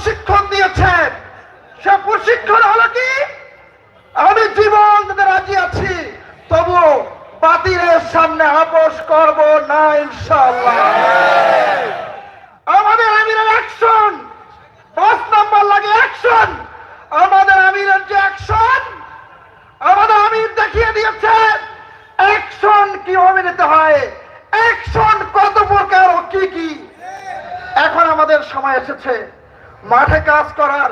প্রশিক্ষণ দিয়েছেন। সে প্রশিক্ষণ হলো কি? আমি জীবন দিতে রাজি আছি তবু বাতিলের সামনে আপোষ করব না, ইনশাআল্লাহ। আমাদের আমিরের অ্যাকশন পাঁচ নাম্বার লাগে অ্যাকশন আমাদের আমিরের যে অ্যাকশন আমাদের আমির দেখিয়ে দিয়েছে অ্যাকশন কীভাবে নিতে হয় অ্যাকশন কত প্রকার ও কি কি। এখন আমাদের সময় এসেছে। মাঠে কাজ করার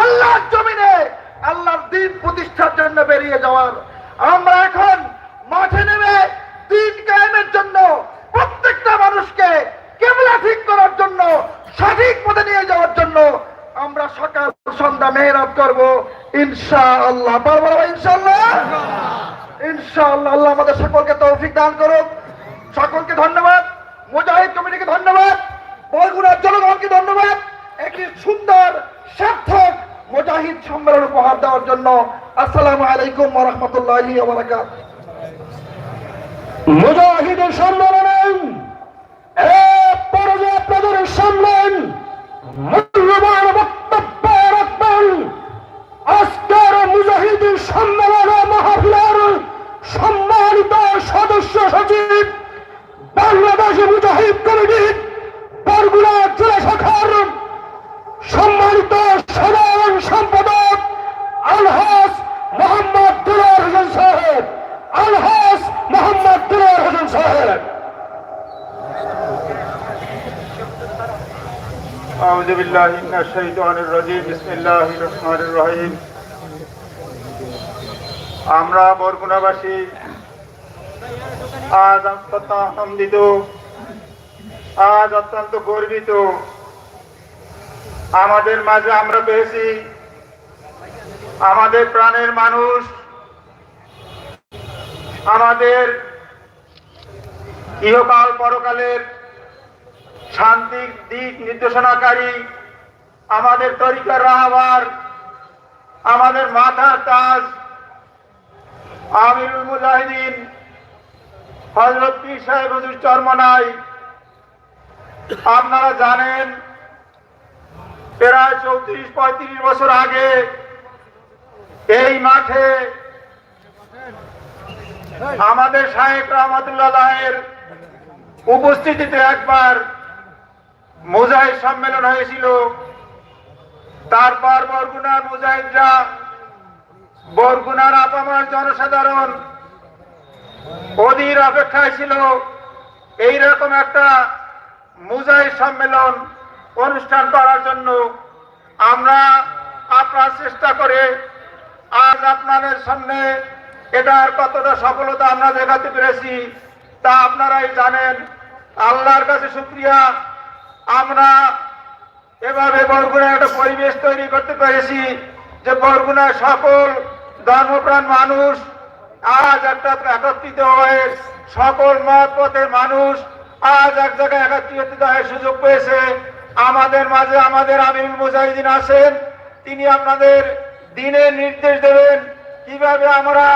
আল্লাহর জমিনে, আল্লাহর দিন প্রতিষ্ঠার জন্য বেরিয়ে যাওয়ার। আমরা এখন মাঠে নেমে দিন কায়েমের জন্য প্রত্যেকটা মানুষকে কেবলা ঠিক করার জন্য, সঠিক পথে নিয়ে যাওয়ার জন্য আমরা সকাল, সন্ধ্যা মেহনত করব। ইনশা আল্লাহ পারব ইনশাল্লাহ ইনশাআল্লাহ, আল্লাহ আমাদের সকলকে তৌফিক দান করুক। সকলকে ধন্যবাদ। মুজাহিদ কমিটিকে ধন্যবাদ। বরগুনার জনগণকে ধন্যবাদ। একটি সুন্দর, সার্থক মুজাহিদ সম্মেলন উপহার দেওয়ার জন্য আসসালামু আলাইকুম রাহমাতুল্লাহি মুজাহিদের সম্মেলনে মুজাহিদের সম্মেলনে মাহফিলের সম্মানিত সদস্য সচিব بالله من الشيطان الرجيم بسم الله الرحمن الرحيم আমরা বরগুনাবাসী আজ অত্যন্ত আনন্দিত আজ অত্যন্ত গর্বিত আমাদের মাঝে আমরা পেয়েছি আমাদের প্রাণের মানুষ আমাদের ইহকাল পরকালের শান্তির দিক নির্দেশনাকারী আমাদের তরিকার রাহবার, আমাদের মাথার তাজ। আমিরুল মুজাহিদিন হজরত পীর সাহেব হুজুর চরমনাই, আপনারা জানেন, প্রায় চৌত্রিশ, পঁয়ত্রিশ বছর আগে এই মাঠে আমাদের শাহেক রহমতুল্লাহের উপস্থিতিতে একবার মুজাহিদ সম্মেলন হয়েছিল। তারপর বরগুনার মুজাহিদরা বরগুনার আপামার জনসাধারণ অধীর অপেক্ষায় ছিল। এইরকম একটা মুজাহিদ সম্মেলন অনুষ্ঠান করার জন্য আমরা আপনার চেষ্টা করে আজ আপনাদের সামনে এটার কতটা সফলতা আমরা দেখাতে পেরেছি তা আপনারাই জানেন। আল্লাহর কাছে শুক্রিয়া। আমরা এভাবে বরগুনায় একটা পরিবেশ তৈরি করতে পেরেছি যে বরগুনার সকল ধর্মপ্রাণ মানুষ আজ একটা একত্রিত হয়ে সকল মত পথের মানুষ আজ এক জায়গায় একত্রিত হয়ে সুযোগ পেয়েছে। আমাদের মাঝে আমাদের আমিরুল মুজাহিদিন আছেন, তিনি আপনাদের দিনের নির্দেশ দেবেন কীভাবে আমরা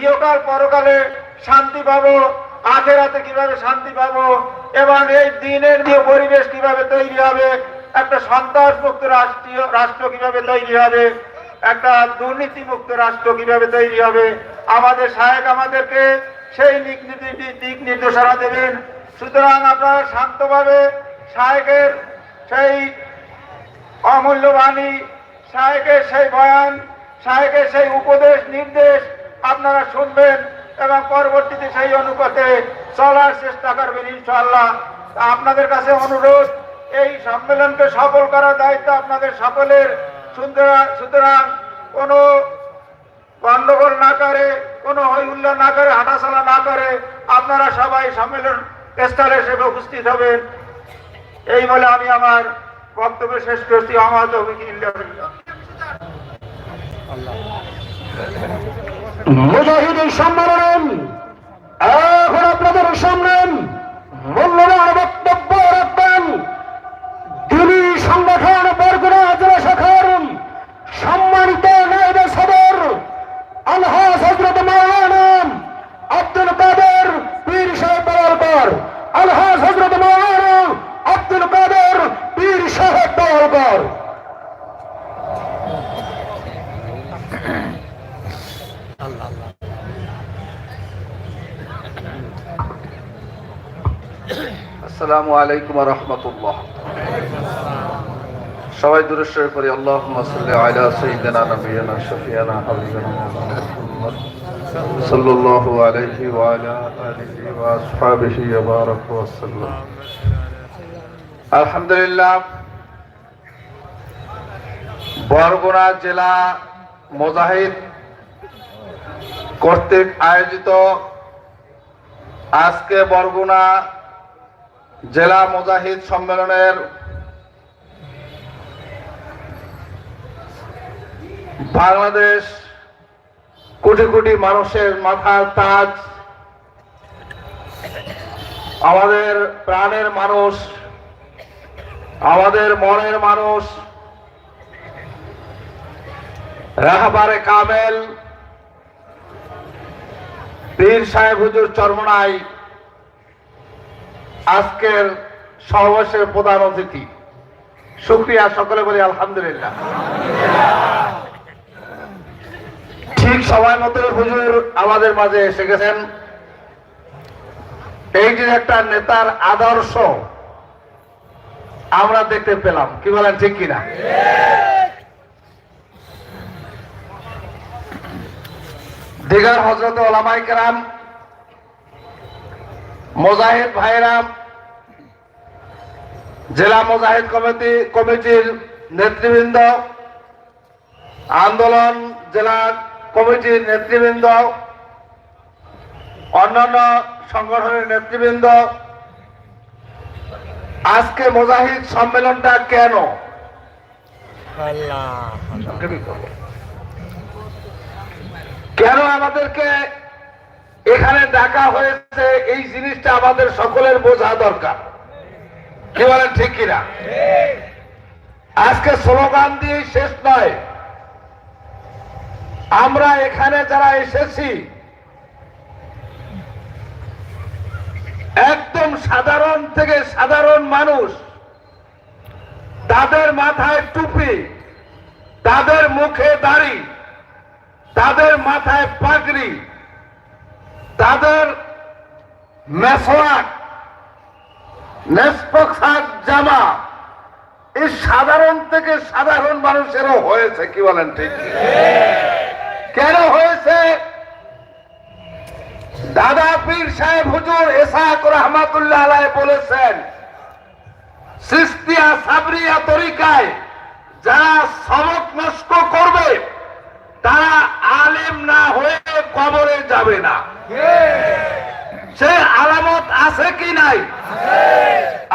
ইহকাল পরকালে শান্তি পাবো, আখেরাতে কীভাবে শান্তি পাবো, এবং এই দিনের দিয়ে পরিবেশ কীভাবে তৈরি হবে একটা সন্ত্রাস মুক্ত রাষ্ট্রীয় রাষ্ট্র কীভাবে তৈরি হবে? একটা দুর্নীতি মুক্ত রাষ্ট্র কীভাবে তৈরি হবে? আমাদের সাহেব আমাদেরকে সেই দিক নির্দেশনা দেবেন। সুতরাং আপনারা শান্তভাবে সাহেবের সেই অমূল্য বাণী সাহেবের সেই বয়ান সাহেবের সেই উপদেশ, নির্দেশ আপনারা শুনবেন এবং পরবর্তীতে সেই অনুপাতে চলার চেষ্টা করবেন ইনশাআল্লাহ। তা আপনাদের কাছে অনুরোধ এই সম্মেলনকে সফল করার দায়িত্ব আপনাদের সকলের। সুতরাং কোনো গন্ডগোল না করে, কোনো হৈহুল্লা না করে, হাঁটাচলা না করে আপনারা সবাই সম্মেলন স্থলে হিসেবে উপস্থিত হবেন। এই বলে আমি আমার বক্তব্য শেষ করছি। আমার। মুজাহিদের সম্মেলন। এখন আপনাদের সামনে মূল্যবান বক্তব্য রাখবেন দিনী সংগঠন বরগুনা জেলা শাখার সম্মানিত নায়ব সদর আলহাজ হজরত মাওলানা আব্দুল কাদের পীর সাহেব বলালকর আলহাজ হজরত মাওলানা আব্দুল কাদের রত্নাকর আসসালামু আলাইকুম রহমতুল্লাহ। সবাই করি আল্লাহ সাইয়্যিদিনা নবিয়ানা শফিয়ানা আলহামদুলিল্লাহ, বরগুনা জেলা মুজাহিদ কর্তৃক আয়োজিত আজকে বরগুনা জেলা মুজাহিদ সম্মেলনের বাংলাদেশ কোটি কোটি মানুষের মাথার তাজ। আমাদের প্রাণের মানুষ, আমাদের মনের মানুষ, রাহাবারে কামেল, পীর সাহেব হুজুর চরমনাই আজকের সমাবেশের প্রধান অতিথি। শুক্রিয়া, সকলে বলি আলহামদুলিল্লাহ। ঠিক সময় মতো হুজুর আমাদের মাঝে এসে গেছেন। এই যে একটা নেতার আদর্শ আমরা দেখতে পেলাম। কি বলেন, ঠিক কিনা? দিঘার হজরত ওলামাই কেরাম মোজাহিদ ভাইরাম জেলা মোজাহিদ কমিটি কমিটির নেতৃবৃন্দ আন্দোলন জেলা কমিটির নেতৃবৃন্দ অন্যান্য সংগঠনের নেতৃবৃন্দ আজকে মোজাহিদ সম্মেলনটা কেন? কেন আমাদেরকে এখানে ডাকা হয়েছে এই জিনিসটা আমাদের সকলের বোঝা দরকার। কি বলেন, ঠিক কিনা? আজকে স্লোগান দিয়ে শেষ নয়। আমরা এখানে যারা এসেছি, একদম সাধারণ থেকে সাধারণ মানুষ, তাদের মাথায় টুপি, তাদের মুখে দাড়ি, তাদের মাথায় পাগড়ি তাদের জামা এই সাধারণ থেকে সাধারণ মানুষেরও হয়েছে কি বলেন ঠিক? কেন হয়েছে? দাদা পীর সাহেব হুজুর এসাক রহমাতুল্লাহ আলাই বলেছেন সিস্তিয়া সাবরিয়া তরিকায় যারা সবক নষ্ট করবে তারা আলেম না হয়ে কবরে যাবে না। সে আলামত আছে কি নাই?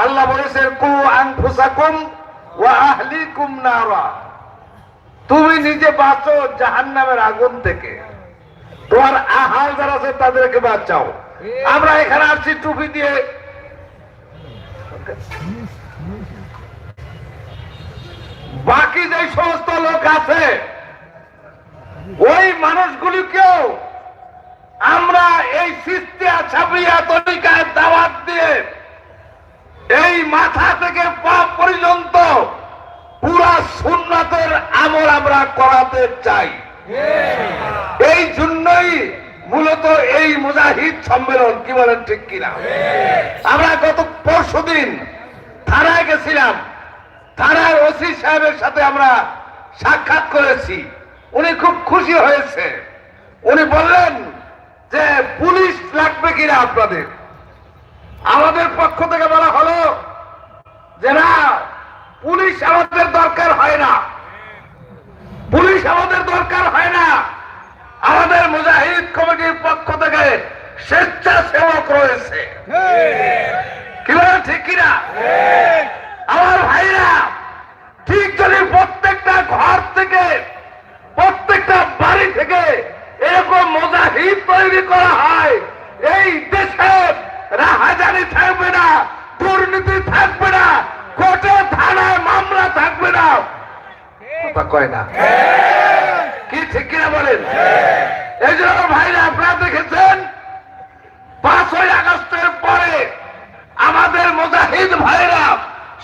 আল্লাহ বলেছেন, কু আনফুসাকুম ওয়া আহলিকুম নারা। তুমি নিজে বাঁচো জাহান্নামের আগুন থেকে। তোমার আহাল যারা আছে, তাদেরকে বাঁচাও। আমরা এখানে আসছি টুপি দিয়ে। বাকি যে সমস্ত লোক আছে ওই মানুষগুলিকেও আমরা এই সিস্তিয়া ছাপিয়া তরিকায় দাওয়াত দিয়ে এই মাথা থেকে পা পর্যন্ত পুরা সুন্নাতের আমল আমরা করাতে চাই। এই জন্যই মূলত এই মুজাহিদ সম্মেলন, কি বলেন ঠিক কিনা? আমরা গত পরশু দিন থানায় গেছিলাম। থানার ওসি সাহেবের সাথে আমরা সাক্ষাৎ করেছি। উনি খুব খুশি হয়েছে। উনি বললেন যে পুলিশ লাগবে কিনা আপনাদের? আমাদের পক্ষ থেকে বলা হলো যে না পুলিশ আমাদের দরকার হয় না। পুলিশ আমাদের দরকার হয় না। আমাদের মুজাহিদ কমিটির পক্ষ থেকে স্বেচ্ছাসেবক রয়েছে। কি বলেন ঠিক কিনা? আমার ভাইরা ঠিক যদি প্রত্যেকটা ঘর থেকে প্রত্যেকটা বাড়ি থেকে এরকম মুজাহিদ তৈরি করা হয়। এই দেশে রাহাজারি থাকবে না, দুর্নীতি থাকবে না, কোর্টে থানায় মামলা থাকবে না। কথা কয় কি ঠিক কিনা বলেন? এই জন্য ভাইরা, আপনারা দেখেছেন? পাঁচই আগস্টের পরে আমাদের মুজাহিদ ভাইরা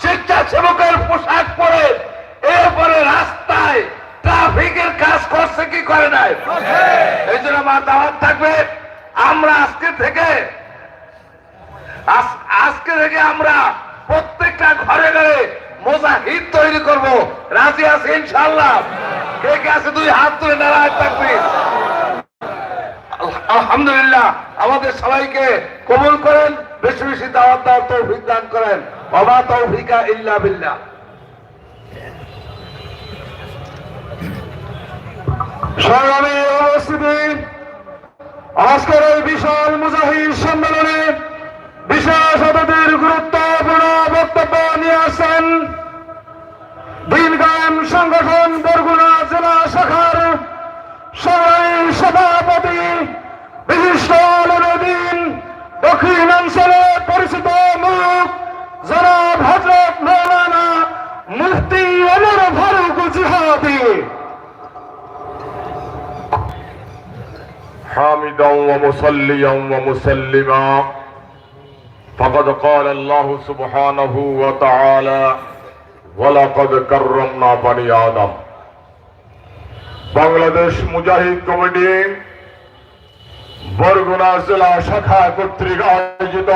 স্বেচ্ছাসেবকের পোশাক পরে এরপরে রাস্তায় ট্রাফিকের কাজ করছে কি করে নাই? এই জন্য আমার দাওয়াত থাকবে, আমরা আজকে থেকে আজকে থেকে আমরা প্রত্যেকটা ঘরে ঘরে মোজাহিদ তৈরি করব। রাজি আছে ইনশাল্লাহ কে কে আছে দুই হাত তুলে নারায় থাকবে। আল- আলহামদুলিল্লাহ, আমাদের সবাইকে কবুল করেন, বেশি বেশি দাওয়াত দেওয়ার তৌফিক দান করেন। বাবা তৌফিকা ইল্লা বিল্লাহ। সংগ্রামী উপস্থিতি আজকের এই বিশাল মুজাহিদ সম্মেলনে বিশেষ অতিথির গুরুত্বপূর্ণ বক্তব্য নিয়ে আসেন দিনগাম সংগঠন বরগুনা জেলা ومصليا ومسلما فقد قال الله سبحانه وتعالى ولقد كرمنا بني آدم বাংলাদেশ মুজাহিদ কমিটি বরগুনা জেলা শাখা কর্তৃক আয়োজিত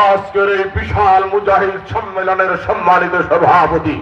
আজকের এই বিশাল মুজাহিদ সম্মেলনের সম্মানিত সভাপতি